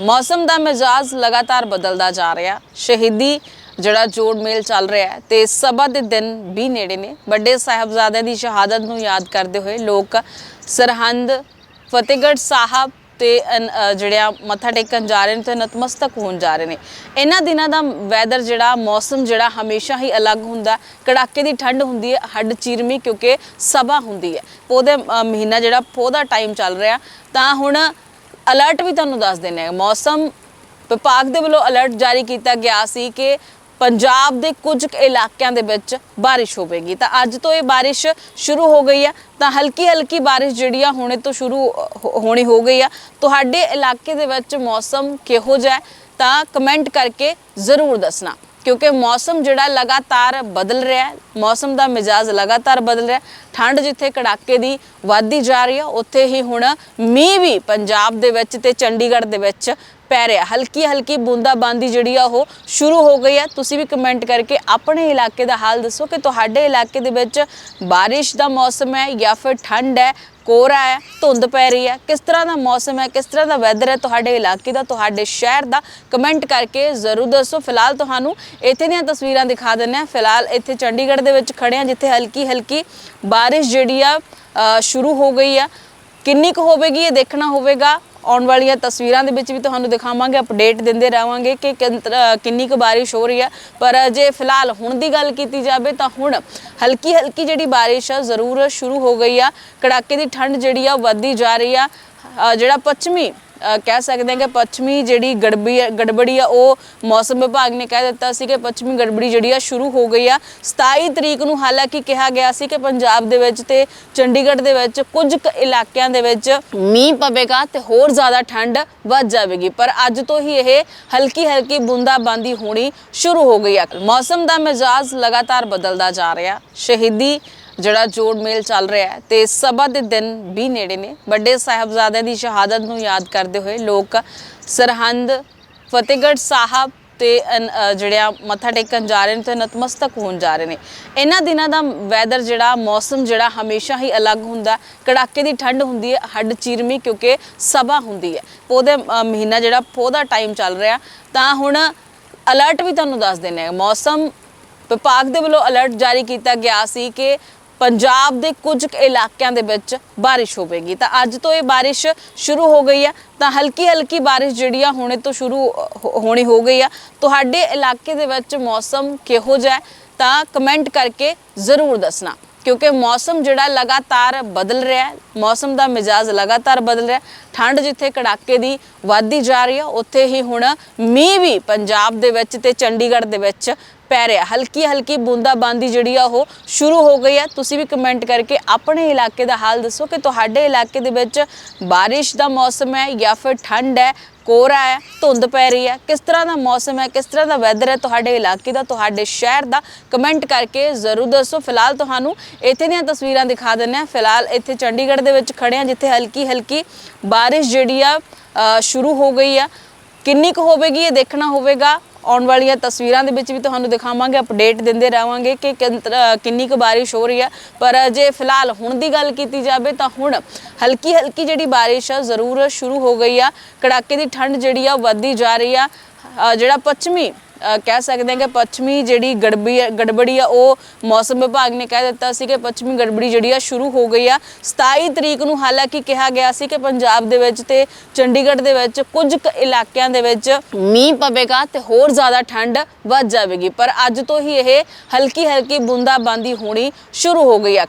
ਮੌਸਮ ਦਾ ਮਿਜਾਜ਼ ਲਗਾਤਾਰ ਬਦਲਦਾ ਜਾ ਰਿਹਾ। ਸ਼ਹੀਦੀ ਜਿਹੜਾ ਜੋੜ ਮੇਲ ਚੱਲ ਰਿਹਾ ਹੈ ਤੇ ਸਭਾ ਦੇ ਦਿਨ ਵੀ ਨੇੜੇ ਨੇ। ਵੱਡੇ ਸਾਹਿਬਜ਼ਾਦਿਆਂ ਦੀ ਸ਼ਹਾਦਤ ਨੂੰ ਯਾਦ ਕਰਦੇ ਹੋਏ ਲੋਕ ਸਰਹੰਦ ਫਤਿਹਗੜ੍ਹ ਸਾਹਿਬ ਤੇ ਅਨ- ਅ, ਜਿਹੜਾ ਮੱਥਾ ਟੇਕਣ ਜਾ ਰਹੇ ਨੇ ਤੇ ਨਤਮਸਤਕ ਹੋਣ ਜਾ ਰਹੇ ਨੇ। ਇਹਨਾਂ ਦਿਨਾਂ ਦਾ ਵੈਦਰ ਜਿਹੜਾ ਮੌਸਮ ਜਿਹੜਾ ਹਮੇਸ਼ਾ ਹੀ ਅਲੱਗ ਹੁੰਦਾ ਕੜਾਕੇ ਦੀ ਠੰਡ ਹੁੰਦੀ ਹੈ ਹੱਡ ਚੀਰਮੀ ਕਿਉਂਕਿ ਸਭਾ ਹੁੰਦੀ ਹੈ। ਪੋਦੇ ਮਹੀਨਾ ਜਿਹੜਾ ਪੋਹ ਦਾ ਟਾਈਮ ਚੱਲ ਰਿਹਾ। ਤਾਂ ਹੁਣ ਅਲਰਟ ਵੀ ਤੁਹਾਨੂੰ ਦੱਸ ਦਿੰਦੇ ਹਾਂ। ਮੌਸਮ ਵਿਭਾਗ ਦੇ ਵੱਲੋਂ ਅਲਰਟ ਜਾਰੀ ਕੀਤਾ ਗਿਆ ਸੀ ਕਿ ਪੰਜਾਬ ਦੇ ਕੁਝ ਕੁ ਇਲਾਕਿਆਂ ਦੇ ਵਿੱਚ ਬਾਰਿਸ਼ ਹੋਵੇਗੀ। ਤਾਂ ਅੱਜ ਤੋਂ ਇਹ ਬਾਰਿਸ਼ ਸ਼ੁਰੂ ਹੋ ਗਈ ਆ ਤਾਂ ਹਲਕੀ ਹਲਕੀ ਬਾਰਿਸ਼ ਜਿਹੜੀ ਆ ਹੁਣੇ ਤੋਂ ਸ਼ੁਰੂ ਹੋ- ਹੋਣੀ ਹੋ ਗਈ ਆ। ਤੁਹਾਡੇ ਇਲਾਕੇ ਦੇ ਵਿੱਚ ਮੌਸਮ ਕਿਹੋ ਜਿਹਾ ਤਾਂ ਕਮੈਂਟ ਕਰਕੇ ਜ਼ਰੂਰ ਦੱਸਣਾ। ਕਿਉਂਕਿ ਮੌਸਮ ਜਿਹੜਾ ਲਗਾਤਾਰ ਬਦਲ ਰਿਹਾ ਹੈ, ਮੌਸਮ ਦਾ ਮਿਜਾਜ਼ ਲਗਾਤਾਰ ਬਦਲ ਰਿਹਾ ਹੈ। ਠੰਡ ਜਿੱਥੇ ਕੜਾਕੇ ਦੀ ਵੱਧਦੀ ਜਾ ਰਹੀ ਹੈ, ਉੱਥੇ ਹੀ ਹੁਣ ਮੀਂਹ ਵੀ ਪੰਜਾਬ ਦੇ ਵਿੱਚ ਤੇ ਚੰਡੀਗੜ੍ਹ ਦੇ ਵਿੱਚ ਪੈ ਰਿਹਾ। ਹਲਕੀ ਹਲਕੀ ਬੂੰਦਾਬਾਂਦੀ ਜਿਹੜੀ ਆ ਉਹ ਸ਼ੁਰੂ ਹੋ ਗਈ ਹੈ। ਤੁਸੀਂ ਵੀ ਕਮੈਂਟ ਕਰਕੇ ਆਪਣੇ ਇਲਾਕੇ ਦਾ ਹਾਲ ਦੱਸੋ ਕਿ ਤੁਹਾਡੇ ਇਲਾਕੇ ਦੇ ਵਿੱਚ ਬਾਰਿਸ਼ ਦਾ ਮੌਸਮ ਹੈ ਜਾਂ ਫਿਰ ਠੰਡ ਹੈ, ਕੋਹਰਾ ਹੈ, ਧੁੰਦ ਪੈ ਰਹੀ ਹੈ। ਕਿਸ ਤਰ੍ਹਾਂ ਦਾ ਮੌਸਮ ਹੈ, ਕਿਸ ਤਰ੍ਹਾਂ ਦਾ ਵੈਦਰ ਹੈ ਤੁਹਾਡੇ ਇਲਾਕੇ ਦਾ, ਤੁਹਾਡੇ ਸ਼ਹਿਰ ਦਾ ਕਮੈਂਟ ਕਰਕੇ ਜ਼ਰੂਰ ਦੱਸੋ। ਫਿਲਹਾਲ ਤੁਹਾਨੂੰ ਇੱਥੇ ਦੀਆਂ ਤਸਵੀਰਾਂ ਦਿਖਾ ਦਿੰਦੇ ਹਾਂ। ਫਿਲਹਾਲ ਇੱਥੇ ਚੰਡੀਗੜ੍ਹ ਦੇ ਵਿੱਚ ਖੜੇ ਹਾਂ, ਜਿੱਥੇ ਹਲਕੀ ਹਲਕੀ ਬਾਰਿਸ਼ ਜਿਹੜੀ ਆ ਸ਼ੁਰੂ ਹੋ ਗਈ ਆ। ਕਿੰਨੀ ਕੁ ਹੋਵੇਗੀ ਇਹ ਦੇਖਣਾ ਹੋਵੇਗਾ। ਆਉਣ ਵਾਲੀਆਂ ਤਸਵੀਰਾਂ ਦੇ ਵਿੱਚ ਵੀ ਤੁਹਾਨੂੰ ਦਿਖਾਵਾਂਗੇ ਅਪਡੇਟ ਦਿੰਦੇ ਰਹਾਂਗੇ ਕਿ ਕਿੰਨੀ ਕੁ ਬਾਰਿਸ਼ ਹੋ ਰਹੀ ਹੈ। ਪਰ ਜੇ ਫਿਲਹਾਲ ਹੁਣ ਦੀ ਗੱਲ ਕੀਤੀ ਜਾਵੇ ਤਾਂ ਹੁਣ ਹਲਕੀ ਹਲਕੀ ਜਿਹੜੀ ਬਾਰਿਸ਼ ਆ, ਜ਼ਰੂਰ ਸ਼ੁਰੂ ਹੋ ਗਈ ਆ। ਕੜਾਕੇ ਦੀ ਠੰਡ ਜਿਹੜੀ ਆ, ਉਹ ਵੱਧਦੀ ਜਾ ਰਹੀ ਆ। ਜਿਹੜਾ ਪੱਛਮੀ ਕਹਿ ਸਕਦੇ ਹਾਂ ਕਿ ਪੱਛਮੀ ਜਿਹੜੀ ਗੜਬੀ ਗੜਬੜੀ ਆ, ਉਹ ਮੌਸਮ ਵਿਭਾਗ ਨੇ ਕਹਿ ਦਿੱਤਾ ਸੀ ਕਿ ਪੱਛਮੀ ਗੜਬੜੀ ਜਿਹੜੀ ਆ, ਸ਼ੁਰੂ ਹੋ ਗਈ ਆ। 27 ਤਰੀਕ ਨੂੰ ਹਾਲਾਂਕਿ ਕਿਹਾ ਗਿਆ ਸੀ ਕਿ ਪੰਜਾਬ ਦੇ ਵਿੱਚ ਤੇ ਚੰਡੀਗੜ੍ਹ ਦੇ ਵਿੱਚ ਕੁਝ ਕੁ ਇਲਾਕਿਆਂ ਦੇ ਵਿੱਚ ਮੀਂਹ ਪਵੇਗਾ ਤੇ ਹੋਰ ਜ਼ਿਆਦਾ ਠੰਡ ਵੱਧ ਜਾਵੇਗੀ। ਪਰ ਅੱਜ ਤੋਂ ਹੀ ਇਹ ਹਲਕੀ ਹਲਕੀ ਬੂੰਦਾਬਾਂਦੀ ਹੋਣੀ ਸ਼ੁਰੂ ਹੋ ਗਈ ਆ। ਮੌਸਮ ਦਾ ਮਿਜਾਜ਼ ਲਗਾਤਾਰ ਬਦਲਦਾ ਜਾ ਰਿਹਾ। ਸ਼ਹੀਦੀ ਜਿਹੜਾ ਜੋੜ ਮੇਲ ਚੱਲ ਰਿਹਾ ਹੈ ਤੇ ਸਭਾ ਦੇ ਦਿਨ ਵੀ ਨੇੜੇ ਨੇ। ਵੱਡੇ ਸਾਹਿਬਜ਼ਾਦਿਆਂ ਦੀ ਸ਼ਹਾਦਤ ਨੂੰ ਯਾਦ ਕਰਦੇ ਹੋਏ ਲੋਕ ਸਰਹੰਦ ਫਤਿਹਗੜ੍ਹ ਸਾਹਿਬ ਤੇ ਅਨ- ਅ, ਜਿਹੜਾ ਮੱਥਾ ਟੇਕਣ ਜਾ ਰਹੇ ਨੇ ਤੇ ਨਤਮਸਤਕ ਹੋਣ ਜਾ ਰਹੇ ਨੇ। ਇਹਨਾਂ ਦਿਨਾਂ ਦਾ ਵੈਦਰ ਜਿਹੜਾ ਮੌਸਮ ਜਿਹੜਾ ਹਮੇਸ਼ਾ ਹੀ ਅਲੱਗ ਹੁੰਦਾ ਕੜਾਕੇ ਦੀ ਠੰਡ ਹੁੰਦੀ ਹੈ ਹੱਡ ਚੀਰਮੀ ਕਿਉਂਕਿ ਸਭਾ ਹੁੰਦੀ ਹੈ। ਪੋਦੇ ਮਹੀਨਾ ਜਿਹੜਾ ਪੋਹ ਦਾ ਟਾਈਮ ਚੱਲ ਰਿਹਾ ਤਾਂ ਹੁਣ ਅਲਰਟ ਵੀ ਤੁਹਾਨੂੰ ਦੱਸ ਦਿੰਦੇ ਹਾਂ। ਮੌਸਮ ਵਿਭਾਗ ਦੇ ਵੱਲੋਂ ਅਲਰਟ ਜਾਰੀ ਕੀਤਾ ਗਿਆ ਸੀ ਕਿ ਪੰਜਾਬ ਦੇ ਕੁਝ ਕੁ ਇਲਾਕਿਆਂ ਦੇ ਵਿੱਚ ਬਾਰਿਸ਼ ਹੋਵੇਗੀ। ਤਾਂ ਅੱਜ ਤੋਂ ਇਹ ਬਾਰਿਸ਼ ਸ਼ੁਰੂ ਹੋ ਗਈ ਹੈ। ਤਾਂ ਹਲਕੀ ਹਲਕੀ ਬਾਰਿਸ਼ ਜਿਹੜੀ ਆ, ਹੁਣੇ ਤੋਂ ਸ਼ੁਰੂ ਹੋ- ਹੋਣੀ ਹੋ ਗਈ ਆ। ਤੁਹਾਡੇ ਇਲਾਕੇ ਦੇ ਵਿੱਚ ਮੌਸਮ ਕਿਹੋ ਜਿਹਾ ਤਾਂ ਕਮੈਂਟ ਕਰਕੇ ਜ਼ਰੂਰ ਦੱਸਣਾ। ਕਿਉਂਕਿ ਮੌਸਮ ਜਿਹੜਾ ਲਗਾਤਾਰ ਬਦਲ ਰਿਹਾ ਹੈ। ਮੌਸਮ ਦਾ ਮਿਜਾਜ਼ ਲਗਾਤਾਰ ਬਦਲ ਰਿਹਾ ਠੰਡ ਜਿੱਥੇ ਕੜਾਕੇ ਦੀ ਵੱਧਦੀ ਜਾ ਰਹੀ ਹੈ ਉੱਥੇ ਹੀ ਹੁਣ ਮੀਂਹ ਵੀ ਪੰਜਾਬ ਦੇ ਵਿੱਚ ਤੇ ਚੰਡੀਗੜ੍ਹ ਦੇ ਵਿੱਚ ਪੈ ਰਿਹਾ। ਹਲਕੀ ਹਲਕੀ ਬੂੰਦਾਬਾਂਦੀ ਜਿਹੜੀ ਆ ਉਹ ਸ਼ੁਰੂ ਹੋ ਗਈ ਹੈ। ਤੁਸੀਂ ਵੀ ਕਮੈਂਟ ਕਰਕੇ ਆਪਣੇ ਇਲਾਕੇ ਦਾ ਹਾਲ ਦੱਸੋ ਕਿ ਤੁਹਾਡੇ ਇਲਾਕੇ ਦੇ ਵਿੱਚ ਬਾਰਿਸ਼ ਦਾ ਮੌਸਮ ਹੈ ਜਾਂ ਫਿਰ ਠੰਡ ਹੈ, ਕੋਹਰਾ ਹੈ, ਧੁੰਦ ਪੈ ਰਹੀ ਹੈ। ਕਿਸ ਤਰ੍ਹਾਂ ਦਾ ਮੌਸਮ ਹੈ, ਕਿਸ ਤਰ੍ਹਾਂ ਦਾ ਵੈਦਰ ਹੈ ਤੁਹਾਡੇ ਇਲਾਕੇ ਦਾ, ਤੁਹਾਡੇ ਸ਼ਹਿਰ ਦਾ ਕਮੈਂਟ ਕਰਕੇ ਜ਼ਰੂਰ ਦੱਸੋ। ਫਿਲਹਾਲ ਤੁਹਾਨੂੰ ਇੱਥੇ ਦੀਆਂ ਤਸਵੀਰਾਂ ਦਿਖਾ ਦਿੰਦੇ ਹਾਂ। ਫਿਲਹਾਲ ਇੱਥੇ ਚੰਡੀਗੜ੍ਹ ਦੇ ਵਿੱਚ ਖੜੇ ਹਾਂ, ਜਿੱਥੇ ਹਲਕੀ ਹਲਕੀ ਬਾਰਿਸ਼ ਜਿਹੜੀ ਆ ਸ਼ੁਰੂ ਹੋ ਗਈ ਆ। ਕਿੰਨੀ ਕੁ ਹੋਵੇਗੀ ਇਹ ਦੇਖਣਾ ਹੋਵੇਗਾ। ਆਉਣ ਵਾਲੀਆਂ ਤਸਵੀਰਾਂ ਦੇ ਵਿੱਚ ਵੀ ਤੁਹਾਨੂੰ ਦਿਖਾਵਾਂਗੇ ਅਪਡੇਟ ਦਿੰਦੇ ਰਹਾਂਗੇ ਕਿ ਕਿੰਨੀ ਕੁ ਬਾਰਿਸ਼ ਹੋ ਰਹੀ ਹੈ। ਪਰ ਜੇ ਫਿਲਹਾਲ ਹੁਣ ਦੀ ਗੱਲ ਕੀਤੀ ਜਾਵੇ ਤਾਂ ਹੁਣ ਹਲਕੀ ਹਲਕੀ ਜਿਹੜੀ ਬਾਰਿਸ਼ ਆ, ਜ਼ਰੂਰ ਸ਼ੁਰੂ ਹੋ ਗਈ ਆ। ਕੜਾਕੇ ਦੀ ਠੰਡ ਜਿਹੜੀ ਆ, ਉਹ ਵੱਧਦੀ ਜਾ ਰਹੀ ਆ। ਜਿਹੜਾ ਪੱਛਮੀ ਕਹਿ ਸਕਦੇ ਹਾਂ ਕਿ ਪੱਛਮੀ ਜਿਹੜੀ ਗੜਬੀ ਗੜਬੜੀ ਆ, ਉਹ ਮੌਸਮ ਵਿਭਾਗ ਨੇ ਕਹਿ ਦਿੱਤਾ ਸੀ ਕਿ ਪੱਛਮੀ ਗੜਬੜੀ ਜਿਹੜੀ ਆ, ਸ਼ੁਰੂ ਹੋ ਗਈ ਆ। 27 ਤਰੀਕ ਨੂੰ ਹਾਲਾਂਕਿ ਕਿਹਾ ਗਿਆ ਸੀ ਕਿ ਪੰਜਾਬ ਦੇ ਵਿੱਚ ਤੇ ਚੰਡੀਗੜ੍ਹ ਦੇ ਵਿੱਚ ਕੁਝ ਕੁ ਇਲਾਕਿਆਂ ਦੇ ਵਿੱਚ ਮੀਂਹ ਪਵੇਗਾ ਤੇ ਹੋਰ ਜ਼ਿਆਦਾ ਠੰਡ ਵੱਧ ਜਾਵੇਗੀ। ਪਰ ਅੱਜ ਤੋਂ ਹੀ ਇਹ ਹਲਕੀ ਹਲਕੀ ਬੂੰਦਾਬਾਂਦੀ ਹੋਣੀ ਸ਼ੁਰੂ ਹੋ ਗਈ ਆ।